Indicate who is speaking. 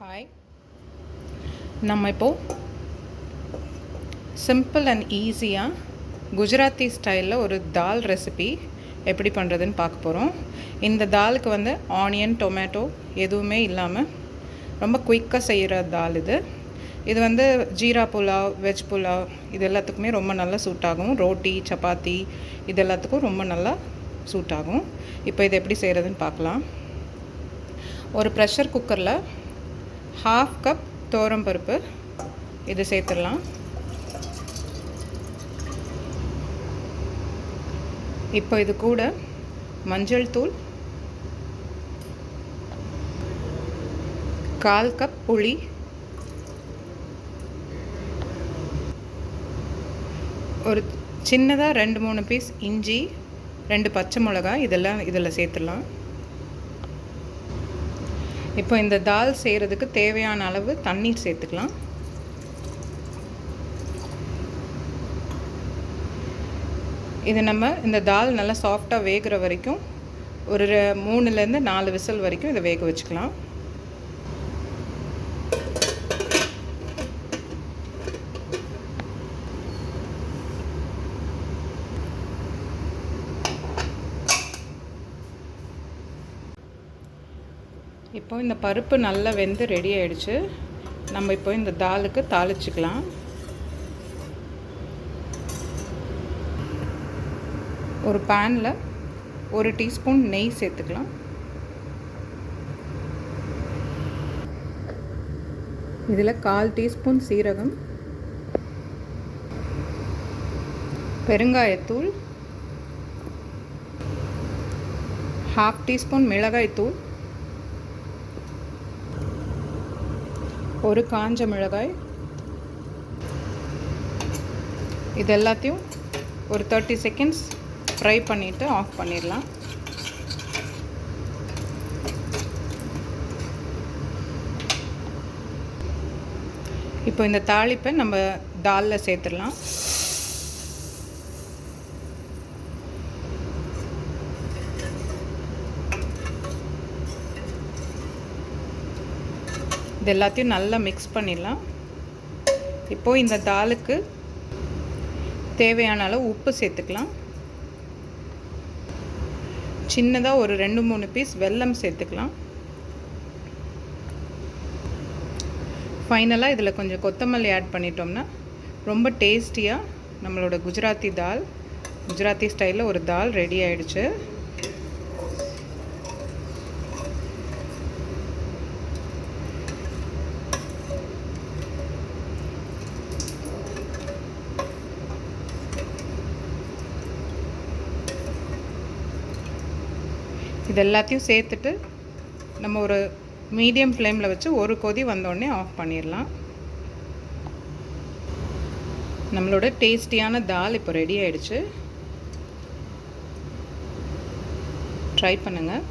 Speaker 1: Hi நம்ம இப்போது simple and ஈஸியாக குஜராத்தி ஸ்டைலில் ஒரு தால் ரெசிபி எப்படி பண்ணுறதுன்னு பார்க்க போகிறோம் இந்த தாலுக்கு வந்து ஆனியன் டொமேட்டோ எதுவுமே இல்லாமல் ரொம்ப குயிக்காக செய்கிற தால் இது. இது வந்து ஜீரா புலாவ் வெஜ் புலாவ் இது எல்லாத்துக்குமே ரொம்ப நல்லா சூட் ஆகும். ரோட்டி சப்பாத்தி இது எல்லாத்துக்கும் ரொம்ப நல்லா சூட் ஆகும். இப்போ இது எப்படி செய்கிறதுன்னு பார்க்கலாம். ஒரு ப்ரெஷர் குக்கரில் ஹாஃப் கப் பருப்பு. இது சேர்த்துடலாம். இப்போ இது கூட மஞ்சள் தூள் கால் கப் புளி ஒரு சின்னதாக ரெண்டு மூணு பீஸ் இஞ்சி ரெண்டு பச்சை மிளகாய் இதெல்லாம் இதில் சேர்த்துடலாம். இப்போ இந்த தால் செய்கிறதுக்கு தேவையான அளவு தண்ணீர் சேர்த்துக்கலாம். இது நம்ம இந்த தால் நல்லா சாஃப்டாக வேகிற வரைக்கும் ஒரு மூணுலேருந்து நாலு விசில் வரைக்கும் இதை வேக வச்சுக்கலாம். இப்போ இந்த பருப்பு நல்லா வெந்து ரெடி ஆயிடுச்சு. நம்ம இப்போ இந்த தாலுக்கு தாளிச்சுக்கலாம். ஒரு பேனில் ஒரு டீஸ்பூன் நெய் சேர்த்துக்கலாம். இதில் கால் டீஸ்பூன் சீரகம். பெருங்காயத்தூள். ஹாஃப் டீஸ்பூன் மிளகாய்த்தூள். ஒரு காஞ்ச மிளகாய். இது எல்லாத்தையும் ஒரு தேர்ட்டி செகண்ட்ஸ் ஃப்ரை பண்ணிவிட்டு ஆஃப் பண்ணிடலாம். இப்போ இந்த தாளிப்பை நம்ம தாலில் சேர்த்துடலாம். இது எல்லாத்தையும் நல்லா மிக்ஸ் பண்ணிடலாம். இப்போது இந்த தாலுக்கு தேவையான அளவு உப்பு சேர்த்துக்கலாம். சின்னதாக ஒரு ரெண்டு மூணு பீஸ் வெல்லம் சேர்த்துக்கலாம். ஃபைனலாக இதில் கொஞ்சம் கொத்தமல்லி ஆட் பண்ணிட்டோம்னா ரொம்ப டேஸ்டியாக நம்மளோட குஜராத்தி தால் குஜராத்தி ஸ்டைலில் ஒரு தால் ரெடி ஆயிடுச்சு. இது எல்லாத்தையும் சேர்த்துட்டு நம்ம ஒரு மீடியம் ஃப்ளேமில் வச்சு ஒரு கொதி வந்தோடனே ஆஃப் பண்ணிடலாம் நம்மளோட டேஸ்டியான தால் இப்போ ரெடி ஆயிடுச்சு. ட்ரை பண்ணுங்கள்